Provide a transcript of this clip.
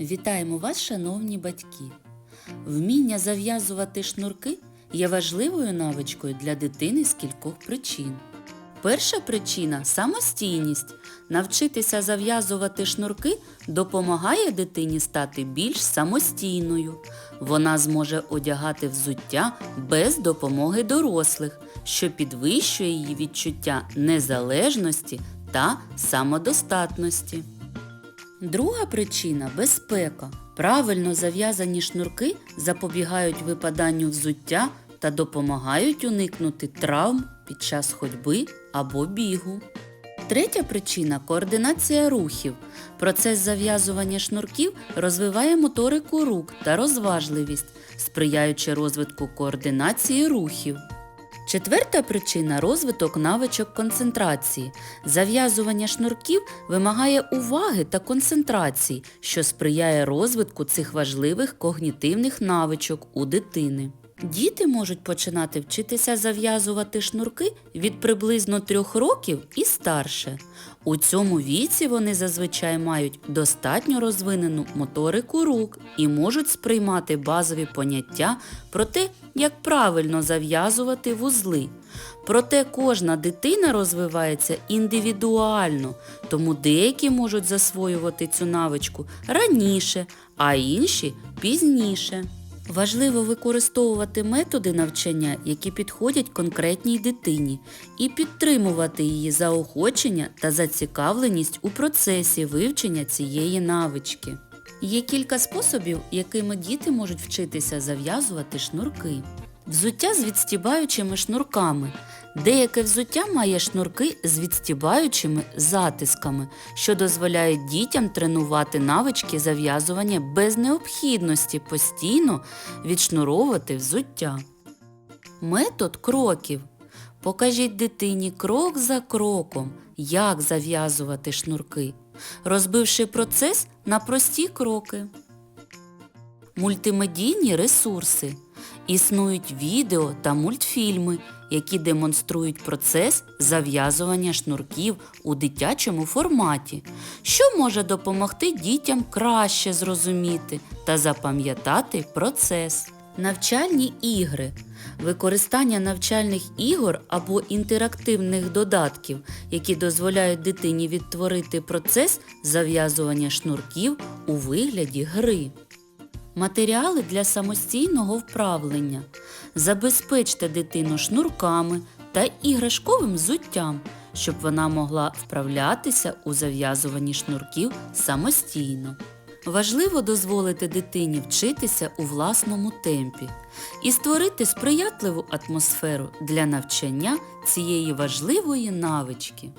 Вітаємо вас, шановні батьки! Вміння зав'язувати шнурки є важливою навичкою для дитини з кількох причин. Перша причина самостійність. Навчитися зав'язувати шнурки допомагає дитині стати більш самостійною. Вона зможе одягати взуття без допомоги дорослих, що підвищує її відчуття незалежності та самодостатності. Друга причина безпека. Правильно зав'язані шнурки запобігають випаданню взуття та допомагають уникнути травм під час ходьби або бігу. Третя причина координація рухів. Процес зав'язування шнурків розвиває моторику рук та розважливість, сприяючи розвитку координації рухів. Четверта причина розвиток навичок концентрації. Зав'язування шнурків вимагає уваги та концентрації, що сприяє розвитку цих важливих когнітивних навичок у дитини. Діти можуть починати вчитися зав'язувати шнурки від приблизно трьох років і старше. У цьому віці вони зазвичай мають достатньо розвинену моторику рук і можуть сприймати базові поняття про те, як правильно зав'язувати вузли. Проте кожна дитина розвивається індивідуально, тому деякі можуть засвоювати цю навичку раніше, а інші пізніше. Важливо використовувати методи навчання, які підходять конкретній дитині, і підтримувати її заохочення та зацікавленість у процесі вивчення цієї навички. Є кілька способів, якими діти можуть вчитися зав'язувати шнурки. Взуття з відстібаючими шнурками. Деяке взуття має шнурки з відстібаючими затисками, що дозволяють дітям тренувати навички зав'язування без необхідності постійно відшнуровувати взуття. Метод кроків. Покажіть дитині крок за кроком, як зав'язувати шнурки, розбивши процес на прості кроки. Мультимедійні ресурси. Існують відео та мультфільми, які демонструють процес зав'язування шнурків у дитячому форматі, що може допомогти дітям краще зрозуміти та запам'ятати процес. Навчальні ігри. Використання навчальних ігор або інтерактивних додатків, які дозволяють дитині відтворити процес зав'язування шнурків у вигляді гри. Матеріали для самостійного вправлення. Забезпечте дитину шнурками та іграшковим взуттям, щоб вона могла вправлятися у зав'язуванні шнурків самостійно. Важливо дозволити дитині вчитися у власному темпі і створити сприятливу атмосферу для навчання цієї важливої навички.